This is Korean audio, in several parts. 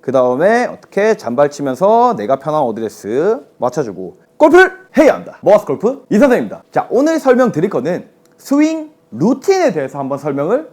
그 다음에 어떻게 잔발 치면서 내가 편한 어드레스 맞춰주고 골프를 해야 한다. 모아스 골프 이선생입니다. 자 오늘 설명드릴 거는 스윙 루틴에 대해서 한번 설명을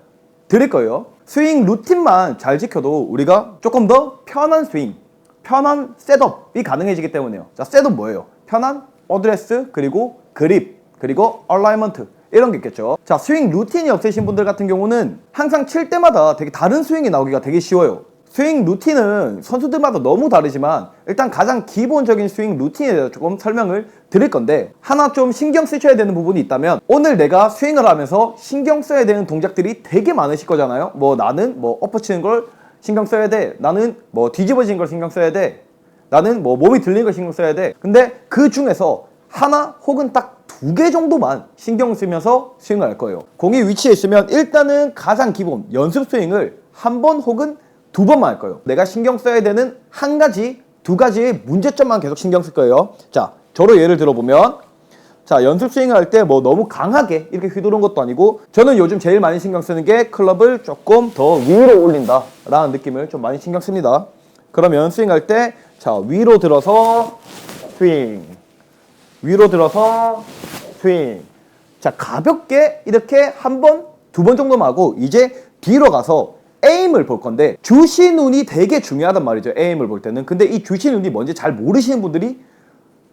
드릴 거예요. 스윙 루틴만 잘 지켜도 우리가 조금 더 편한 스윙, 편한 셋업이 가능해지기 때문에요. 자, 셋업 뭐예요? 편한 어드레스, 그리고 그립, 그리고 얼라이먼트 이런 게 있겠죠. 자, 스윙 루틴이 없으신 분들 같은 경우는 항상 칠 때마다 되게 다른 스윙이 나오기가 되게 쉬워요. 스윙 루틴은 선수들마다 너무 다르지만 일단 가장 기본적인 스윙 루틴에 대해서 조금 설명을 드릴 건데 하나 좀 신경 쓰셔야 되는 부분이 있다면 오늘 내가 스윙을 하면서 신경 써야 되는 동작들이 되게 많으실 거잖아요. 뭐 나는 뭐 엎어 치는 걸 신경 써야 돼. 나는 뭐 뒤집어진 걸 신경 써야 돼. 나는 뭐 몸이 들리는 걸 신경 써야 돼. 근데 그 중에서 하나 혹은 딱 두 개 정도만 신경 쓰면서 스윙을 할 거예요. 공이 위치에 있으면 일단은 가장 기본 연습 스윙을 한 번 혹은 두 번만 할 거예요. 내가 신경 써야 되는 한 가지, 두 가지의 문제점만 계속 신경 쓸 거예요. 자, 저로 예를 들어보면, 자, 연습 스윙을 할 때 뭐 너무 강하게 이렇게 휘두른 것도 아니고, 저는 요즘 제일 많이 신경 쓰는 게 클럽을 조금 더 위로 올린다. 라는 느낌을 좀 많이 신경 씁니다. 그러면 스윙 할 때, 자, 위로 들어서 스윙. 위로 들어서 스윙. 자, 가볍게 이렇게 한 번, 두 번 정도만 하고, 이제 뒤로 가서 에임을 볼 건데 주시눈이 되게 중요하단 말이죠. 에임을 볼 때는. 근데 이 주시눈이 뭔지 잘 모르시는 분들이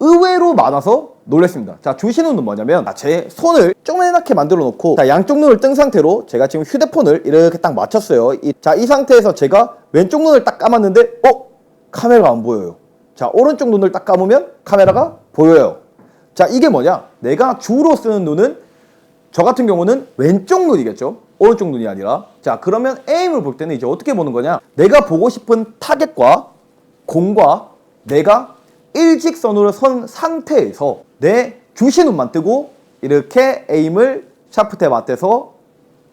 의외로 많아서 놀랐습니다. 자, 주시눈은 뭐냐면 아, 제 손을 쪼매나게 만들어 놓고 자, 양쪽 눈을 뜬 상태로 제가 지금 휴대폰을 이렇게 딱 맞췄어요. 이, 자, 이 상태에서 제가 왼쪽 눈을 딱 감았는데 어? 카메라가 안 보여요. 자, 오른쪽 눈을 딱 감으면 카메라가 보여요. 자, 이게 뭐냐? 내가 주로 쓰는 눈은 저 같은 경우는 왼쪽 눈이겠죠. 오른쪽 눈이 아니라. 자, 그러면 에임을 볼 때는 이제 어떻게 보는 거냐? 내가 보고 싶은 타겟과 공과 내가 일직선으로 선 상태에서 내 주시 눈만 뜨고 이렇게 에임을 샤프트에 맞대서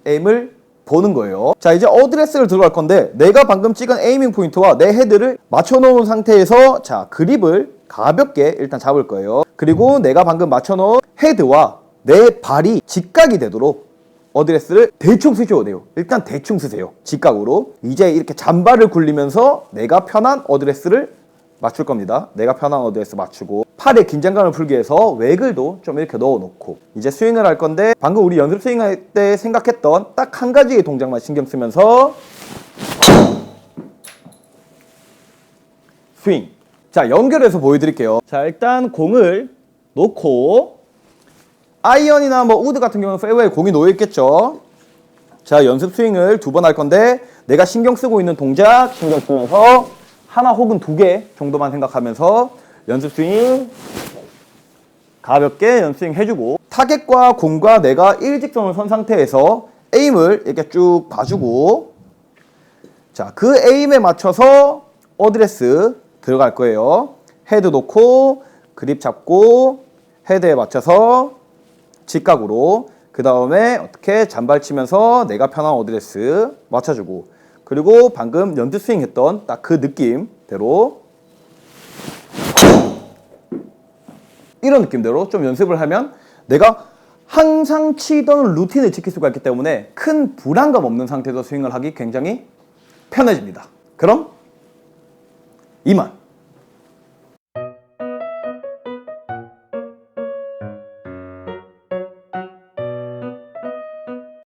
에임을 보는 거예요. 자, 이제 어드레스를 들어갈 건데 내가 방금 찍은 에이밍 포인트와 내 헤드를 맞춰 놓은 상태에서 자, 그립을 가볍게 일단 잡을 거예요. 그리고 내가 방금 맞춰 놓은 헤드와 내 발이 직각이 되도록 어드레스를 대충 쓰셔도 돼요. 일단 대충 쓰세요. 직각으로. 이제 이렇게 잔발을 굴리면서 내가 편한 어드레스를 맞출 겁니다. 내가 편한 어드레스 맞추고 팔에 긴장감을 풀기 위해서 외글도 좀 이렇게 넣어놓고 이제 스윙을 할 건데 방금 우리 연습 스윙할 때 생각했던 딱 한 가지의 동작만 신경 쓰면서 스윙. 자 연결해서 보여드릴게요. 자 일단 공을 놓고 아이언이나 뭐 우드 같은 경우는 페어웨이에 공이 놓여 있겠죠. 자 연습 스윙을 두 번 할 건데 내가 신경 쓰고 있는 동작 신경 쓰면서 하나 혹은 두 개 정도만 생각하면서 연습 스윙 가볍게 연습 스윙 해주고 타겟과 공과 내가 일직선을 선 상태에서 에임을 이렇게 쭉 봐주고 자 그 에임에 맞춰서 어드레스 들어갈 거예요. 헤드 놓고 그립 잡고 헤드에 맞춰서 직각으로. 그 다음에 어떻게 잔발 치면서 내가 편한 어드레스 맞춰주고. 그리고 방금 연드 스윙 했던 딱 그 느낌대로. 이런 느낌대로 좀 연습을 하면 내가 항상 치던 루틴을 지킬 수가 있기 때문에 큰 불안감 없는 상태에서 스윙을 하기 굉장히 편해집니다. 그럼 이만